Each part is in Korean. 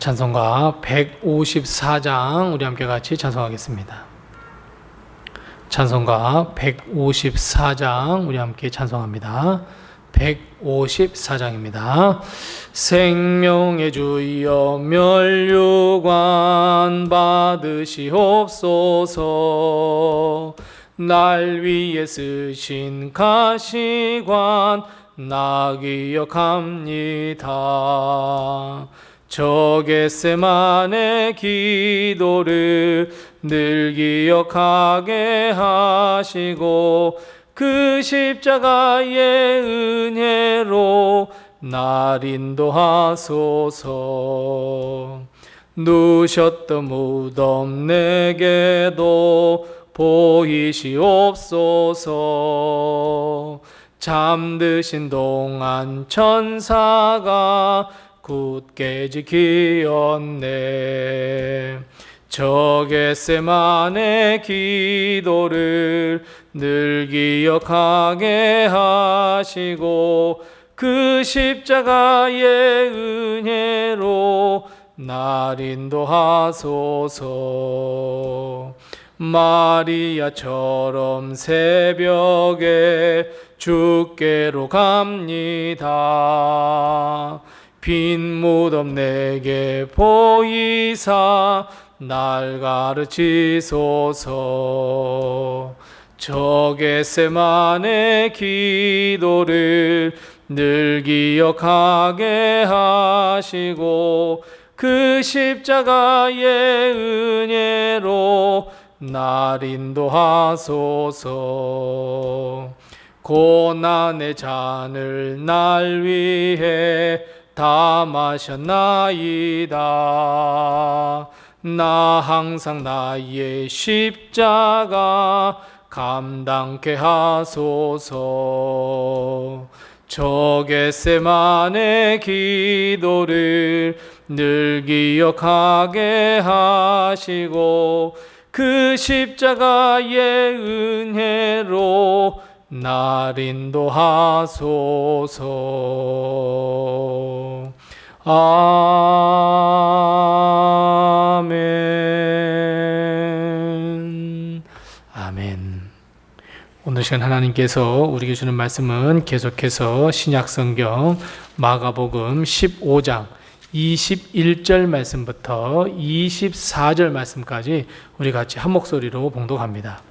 찬송가 154장 우리 함께 같이 찬송하겠습니다. 찬송가 154장 우리 함께 찬송합니다. 154장입니다. 생명의 주여 멸류관 받으시옵소서 날 위에 쓰신 가시관 나 기억합니다. 저게세만의 기도를 늘 기억하게 하시고 그 십자가의 은혜로 날 인도하소서. 누셨던 무덤 내게도 보이시옵소서. 잠드신 동안 천사가 굳게 지키었네. 저게세만의 기도를 늘 기억하게 하시고 그 십자가의 은혜로 날 인도하소서. 마리아처럼 새벽에 주께로 갑니다 빈 무덤 내게 보이사 날 가르치소서. 저게세만의 기도를 늘 기억하게 하시고 그 십자가의 은혜로 날 인도하소서. 고난의 잔을 날 위해 다 마셨나이다. 나 항상 나의 십자가 감당케 하소서. 저게세만의 기도를 늘 기억하게 하시고 그 십자가의 은혜로 날 인도하소서. 아멘. 아멘. 오늘 시간 하나님께서 우리에게 주는 말씀은 계속해서 신약성경 마가복음 15장 21절 말씀부터 24절 말씀까지 우리 같이 한 목소리로 봉독합니다.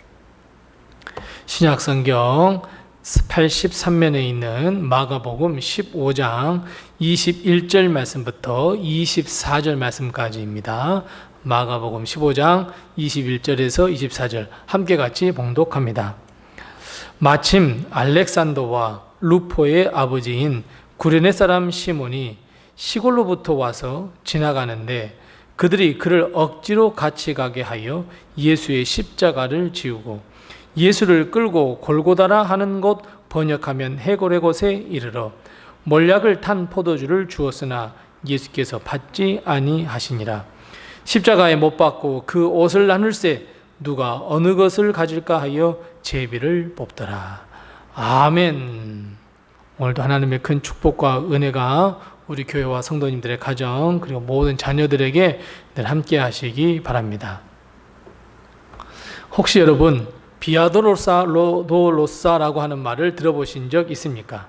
신약성경 83면에 있는 마가복음 15장 21절 말씀부터 24절 말씀까지입니다. 마가복음 15장 21절에서 24절 함께 같이 봉독합니다. 마침 알렉산더와 루포의 아버지인 구레네 사람 시몬이 시골로부터 와서 지나가는데 그들이 그를 억지로 같이 가게 하여 예수의 십자가를 지우고 예수를 끌고 골고다라 하는 곳 번역하면 해골의 곳에 이르러 몰약을 탄 포도주를 주었으나 예수께서 받지 아니하시니라. 십자가에 못 박고 그 옷을 나눌세 누가 어느 것을 가질까 하여 제비를 뽑더라. 아멘. 오늘도 하나님의 큰 축복과 은혜가 우리 교회와 성도님들의 가정 그리고 모든 자녀들에게 늘 함께 하시기 바랍니다. 혹시 여러분 비아돌로사라고 하는 말을 들어보신 적 있습니까?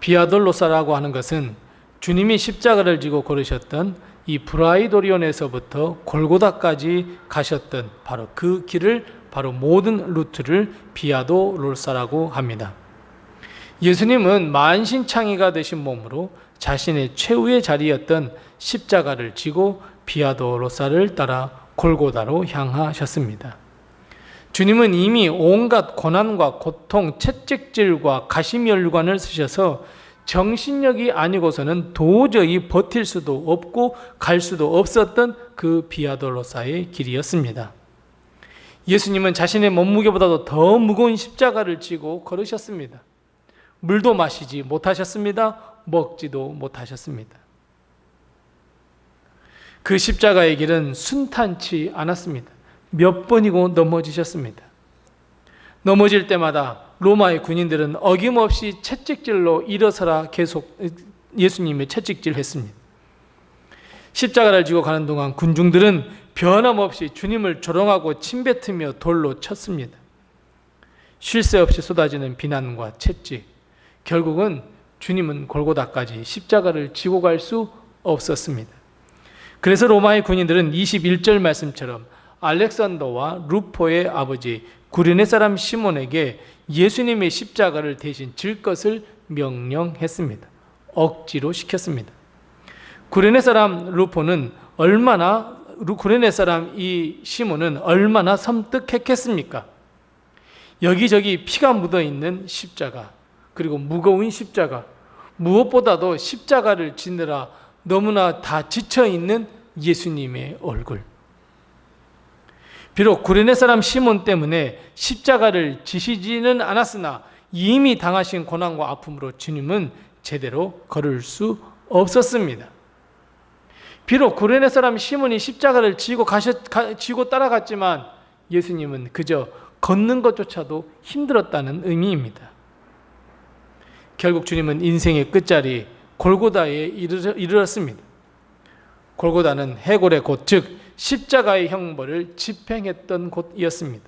비아돌로사라고 하는 것은 주님이 십자가를 지고 걸으셨던 이 브라이도리온에서부터 골고다까지 가셨던 바로 그 길을 바로 모든 루트를 비아도 롤사라고 합니다. 예수님은 만신창이가 되신 몸으로 자신의 최후의 자리였던 십자가를 지고 비아도 로사를 따라 골고다로 향하셨습니다. 주님은 이미 온갖 고난과 고통, 채찍질과 가시멸관을 쓰셔서 정신력이 아니고서는 도저히 버틸 수도 없고 갈 수도 없었던 그 비아돌로사의 길이었습니다. 예수님은 자신의 몸무게보다도 더 무거운 십자가를 지고 걸으셨습니다. 물도 마시지 못하셨습니다. 먹지도 못하셨습니다. 그 십자가의 길은 순탄치 않았습니다. 몇 번이고 넘어지셨습니다. 넘어질 때마다 로마의 군인들은 어김없이 채찍질로 일어서라 계속 예수님의 채찍질 했습니다. 십자가를 지고 가는 동안 군중들은 변함없이 주님을 조롱하고 침뱉으며 돌로 쳤습니다. 쉴 새 없이 쏟아지는 비난과 채찍. 결국은 주님은 골고다까지 십자가를 지고 갈 수 없었습니다. 그래서 로마의 군인들은 21절 말씀처럼 알렉산더와 루포의 아버지 구레네 사람 시몬에게 예수님의 십자가를 대신 질 것을 명령했습니다. 억지로 시켰습니다. 구레네 사람 루포는 얼마나 구레네 사람 이 시몬은 얼마나 섬뜩했겠습니까? 여기저기 피가 묻어 있는 십자가 그리고 무거운 십자가 무엇보다도 십자가를 지느라 너무나 다 지쳐 있는 예수님의 얼굴. 비록 구레네 사람 시몬 때문에 십자가를 지시지는 않았으나 이미 당하신 고난과 아픔으로 주님은 제대로 걸을 수 없었습니다. 비록 구레네 사람 시몬이 십자가를 지고 가셨, 가, 지고 따라갔지만 예수님은 그저 걷는 것조차도 힘들었다는 의미입니다. 결국 주님은 인생의 끝자리 골고다에 이르렀습니다. 골고다는 해골의 곳, 즉 십자가의 형벌을 집행했던 곳이었습니다.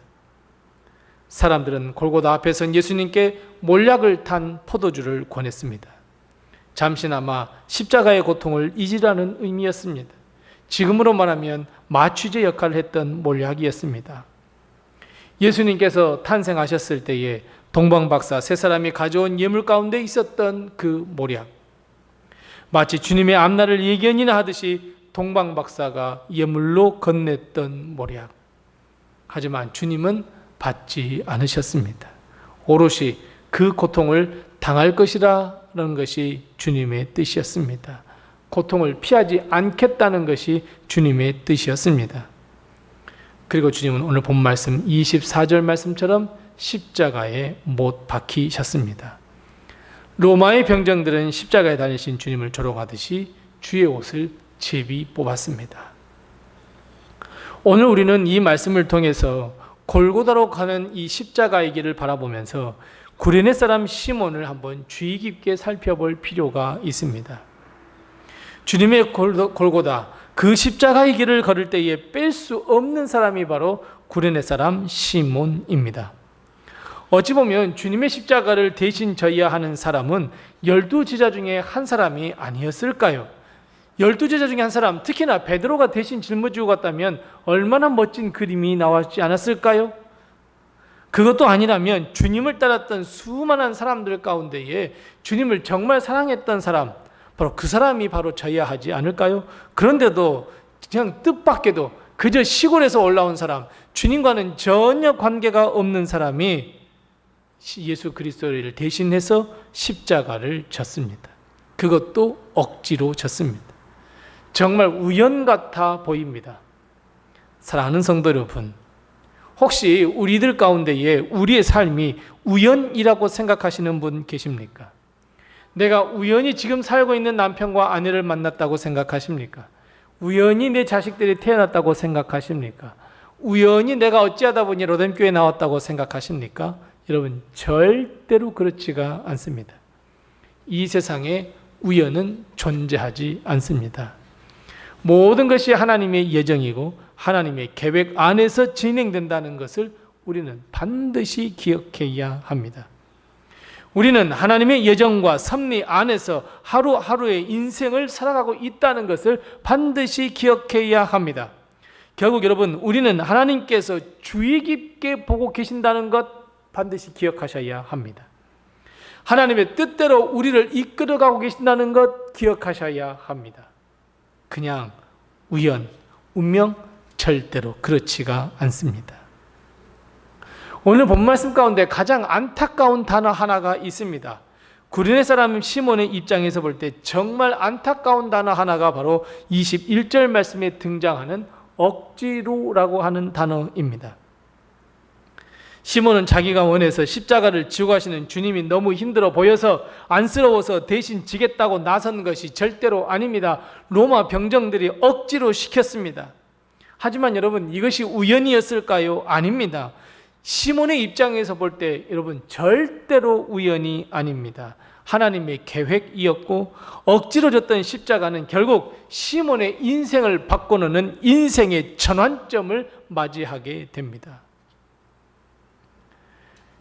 사람들은 골고다 앞에서 예수님께 몰약을 탄 포도주를 권했습니다. 잠시나마 십자가의 고통을 잊으라는 의미였습니다. 지금으로 말하면 마취제 역할을 했던 몰약이었습니다. 예수님께서 탄생하셨을 때에 동방박사 세 사람이 가져온 예물 가운데 있었던 그 몰약. 마치 주님의 앞날을 예견이나 하듯이 동방 박사가 예물로 건넸던 모략. 하지만 주님은 받지 않으셨습니다. 오롯이 그 고통을 당할 것이라는 것이 주님의 뜻이었습니다. 고통을 피하지 않겠다는 것이 주님의 뜻이었습니다. 그리고 주님은 오늘 본 말씀 24절 말씀처럼 십자가에 못 박히셨습니다. 로마의 병정들은 십자가에 다니신 주님을 조롱하듯이 주의 옷을 제비 뽑았습니다. 오늘 우리는 이 말씀을 통해서 골고다로 가는 이 십자가의 길을 바라보면서 구레네 사람 시몬을 한번 주의 깊게 살펴볼 필요가 있습니다. 주님의 골고다 그 십자가의 길을 걸을 때에 뺄 수 없는 사람이 바로 구레네 사람 시몬입니다. 어찌 보면 주님의 십자가를 대신 져야 하는 사람은 열두 제자 중에 한 사람이 아니었을까요? 열두 제자 중에 한 사람, 특히나 베드로가 대신 짊어지고 갔다면 얼마나 멋진 그림이 나왔지 않았을까요? 그것도 아니라면 주님을 따랐던 수많은 사람들 가운데에 주님을 정말 사랑했던 사람, 바로 그 사람이 바로 져야 하지 않을까요? 그런데도 그냥 뜻밖에도 그저 시골에서 올라온 사람, 주님과는 전혀 관계가 없는 사람이 예수 그리스도를 대신해서 십자가를 졌습니다. 그것도 억지로 졌습니다. 정말 우연 같아 보입니다. 사랑하는 성도 여러분, 혹시 우리들 가운데에 우리의 삶이 우연이라고 생각하시는 분 계십니까? 내가 우연히 지금 살고 있는 남편과 아내를 만났다고 생각하십니까? 우연히 내 자식들이 태어났다고 생각하십니까? 우연히 내가 어찌하다 보니 로뎀교회 나왔다고 생각하십니까? 여러분 절대로 그렇지가 않습니다. 이 세상에 우연은 존재하지 않습니다. 모든 것이 하나님의 예정이고 하나님의 계획 안에서 진행된다는 것을 우리는 반드시 기억해야 합니다. 우리는 하나님의 예정과 섭리 안에서 하루하루의 인생을 살아가고 있다는 것을 반드시 기억해야 합니다. 결국 여러분, 우리는 하나님께서 주의 깊게 보고 계신다는 것 반드시 기억하셔야 합니다. 하나님의 뜻대로 우리를 이끌어가고 계신다는 것 기억하셔야 합니다. 그냥 우연, 운명 절대로 그렇지가 않습니다. 오늘 본 말씀 가운데 가장 안타까운 단어 하나가 있습니다. 구린의 사람 시몬의 입장에서 볼 때 정말 안타까운 단어 하나가 바로 21절 말씀에 등장하는 억지로라고 하는 단어입니다. 시몬은 자기가 원해서 십자가를 지고 가시는 주님이 너무 힘들어 보여서 안쓰러워서 대신 지겠다고 나선 것이 절대로 아닙니다. 로마 병정들이 억지로 시켰습니다. 하지만 여러분 이것이 우연이었을까요? 아닙니다. 시몬의 입장에서 볼 때 여러분 절대로 우연이 아닙니다. 하나님의 계획이었고 억지로 졌던 십자가는 결국 시몬의 인생을 바꿔놓는 인생의 전환점을 맞이하게 됩니다.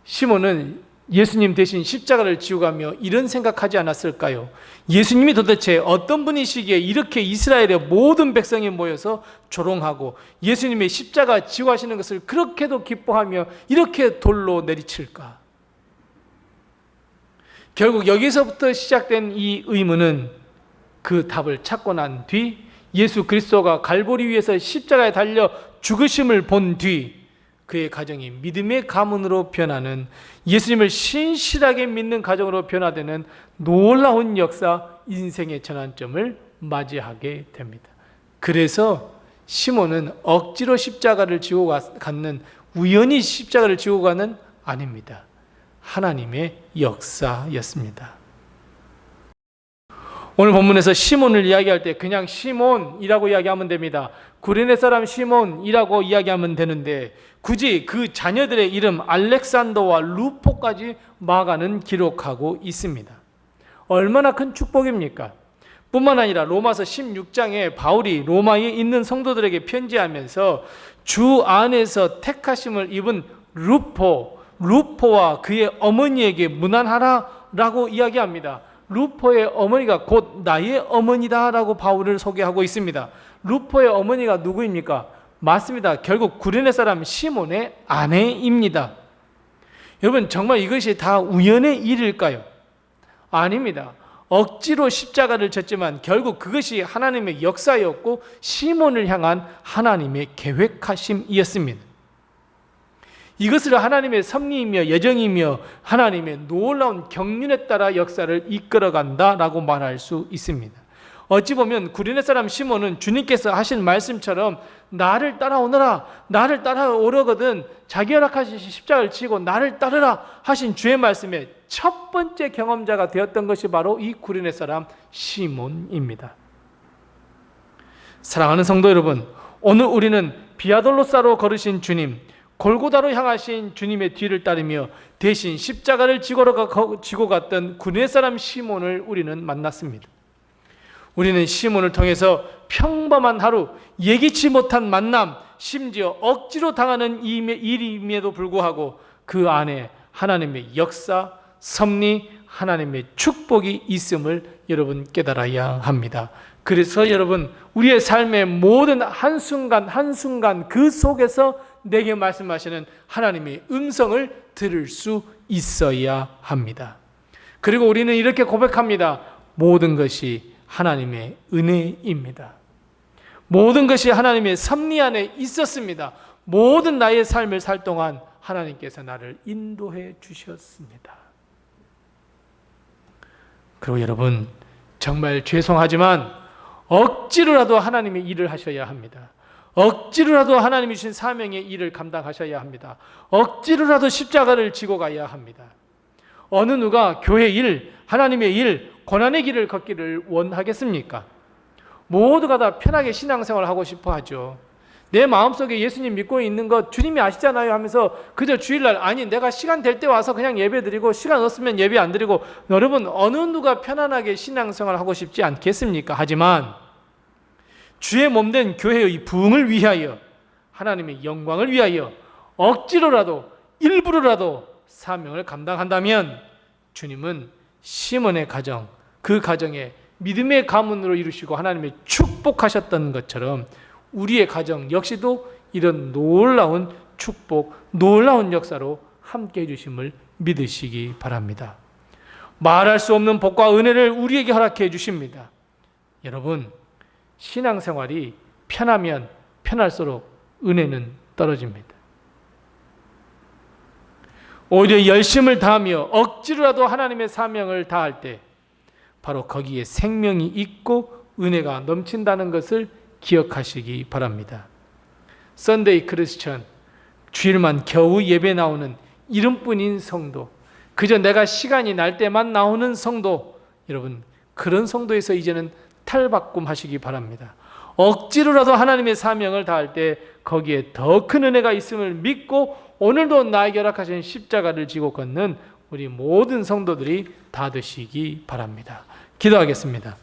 시몬은 예수님 대신 십자가를 지고 가며 이런 생각하지 않았을까요? 예수님이 도대체 어떤 분이시기에 이렇게 이스라엘의 모든 백성이 모여서 조롱하고 예수님의 십자가 지고 하시는 것을 그렇게도 기뻐하며 이렇게 돌로 내리칠까? 결국 여기서부터 시작된 이 의문은 그 답을 찾고 난 뒤 예수 그리스도가 갈보리 위에서 십자가에 달려 죽으심을 본 뒤 그의 가정이 믿음의 가문으로 변하는 예수님을 신실하게 믿는 가정으로 변화되는 놀라운 역사 인생의 전환점을 맞이하게 됩니다. 그래서 시몬은 억지로 십자가를 지고 갔는 우연히 십자가를 지고 가는 아닙니다. 하나님의 역사였습니다. 오늘 본문에서 시몬을 이야기할 때 그냥 시몬이라고 이야기하면 됩니다. 구레네 사람 시몬이라고 이야기하면 되는데 굳이 그 자녀들의 이름 알렉산더와 루포까지 마가는 기록하고 있습니다. 얼마나 큰 축복입니까? 뿐만 아니라 로마서 16장에 바울이 로마에 있는 성도들에게 편지하면서 주 안에서 택하심을 입은 루포, 루포와 그의 어머니에게 문안하라 라고 이야기합니다. 루포의 어머니가 곧 나의 어머니다라고 바울을 소개하고 있습니다. 루포의 어머니가 누구입니까? 맞습니다. 결국 구레네 사람 시몬의 아내입니다. 여러분 정말 이것이 다 우연의 일일까요? 아닙니다. 억지로 십자가를 졌지만 결국 그것이 하나님의 역사였고 시몬을 향한 하나님의 계획하심이었습니다. 이것을 하나님의 섭리이며 예정이며 하나님의 놀라운 경륜에 따라 역사를 이끌어간다라고 말할 수 있습니다. 어찌 보면 구리네 사람 시몬은 주님께서 하신 말씀처럼 나를 따라오너라 나를 따라오려거든 자기 허락하신 십자가를 지고 나를 따르라 하신 주의 말씀의 첫 번째 경험자가 되었던 것이 바로 이 구리네 사람 시몬입니다. 사랑하는 성도 여러분, 오늘 우리는 비아돌로사로 걸으신 주님, 골고다로 향하신 주님의 뒤를 따르며 대신 십자가를 지고 갔던 구네 사람 시몬을 우리는 만났습니다. 우리는 시몬을 통해서 평범한 하루, 예기치 못한 만남, 심지어 억지로 당하는 일임에도 불구하고 그 안에 하나님의 역사, 섭리, 하나님의 축복이 있음을 여러분 깨달아야 합니다. 그래서 여러분, 우리의 삶의 모든 한순간, 한순간 그 속에서 내게 말씀하시는 하나님의 음성을 들을 수 있어야 합니다. 그리고 우리는 이렇게 고백합니다. 모든 것이 하나님의 은혜입니다. 모든 것이 하나님의 섭리 안에 있었습니다. 모든 나의 삶을 살 동안 하나님께서 나를 인도해 주셨습니다. 그리고 여러분, 정말 죄송하지만 억지로라도 하나님의 일을 하셔야 합니다. 억지로라도 하나님이 주신 사명의 일을 감당하셔야 합니다. 억지로라도 십자가를 지고 가야 합니다. 어느 누가 교회 일, 하나님의 일, 고난의 길을 걷기를 원하겠습니까? 모두가 다 편하게 신앙생활을 하고 싶어 하죠. 내 마음속에 예수님 믿고 있는 것 주님이 아시잖아요 하면서 그저 주일날 아니 내가 시간 될 때 와서 그냥 예배 드리고 시간 없으면 예배 안 드리고 여러분 어느 누가 편안하게 신앙생활을 하고 싶지 않겠습니까? 하지만 주의 몸 된 교회의 부흥을 위하여 하나님의 영광을 위하여 억지로라도 일부러라도 사명을 감당한다면 주님은 시몬의 가정, 그 가정에 믿음의 가문으로 이루시고 하나님의 축복하셨던 것처럼 우리의 가정 역시도 이런 놀라운 축복, 놀라운 역사로 함께 해주심을 믿으시기 바랍니다. 말할 수 없는 복과 은혜를 우리에게 허락해 주십니다. 여러분, 신앙생활이 편하면 편할수록 은혜는 떨어집니다. 오히려 열심을 다하며 억지로라도 하나님의 사명을 다할 때 바로 거기에 생명이 있고 은혜가 넘친다는 것을 기억하시기 바랍니다. 썬데이 크리스천 주일만 겨우 예배 나오는 이름뿐인 성도 그저 내가 시간이 날 때만 나오는 성도 여러분 그런 성도에서 이제는 탈바꿈 하시기 바랍니다. 억지로라도 하나님의 사명을 다할 때 거기에 더 큰 은혜가 있음을 믿고 오늘도 나에게 허락하신 십자가를 지고 걷는 우리 모든 성도들이 다 되시기 바랍니다. 기도하겠습니다.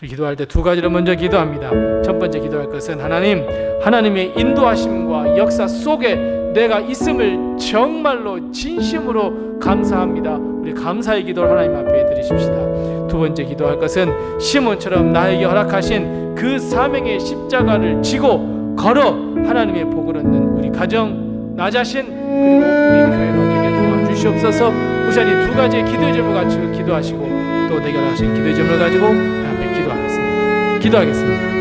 기도할 때 두 가지를 먼저 기도합니다. 첫 번째 기도할 것은 하나님, 하나님의 인도하심과 역사 속에 내가 있음을 정말로 진심으로 감사합니다. 우리 감사의 기도를 하나님 앞에 드리십시다. 두 번째 기도할 것은 시몬처럼 나에게 허락하신 그 사명의 십자가를 지고 걸어 하나님의 복을 얻는 우리 가정, 나 자신 그리고 우리 교회로 되게 도와주시옵소서. 우선 이두 가지의 기도의 점을 가지고 기도하시고 또 내게 하신 기도의 점을 가지고 앞에 기도하겠습니다. 기도하겠습니다.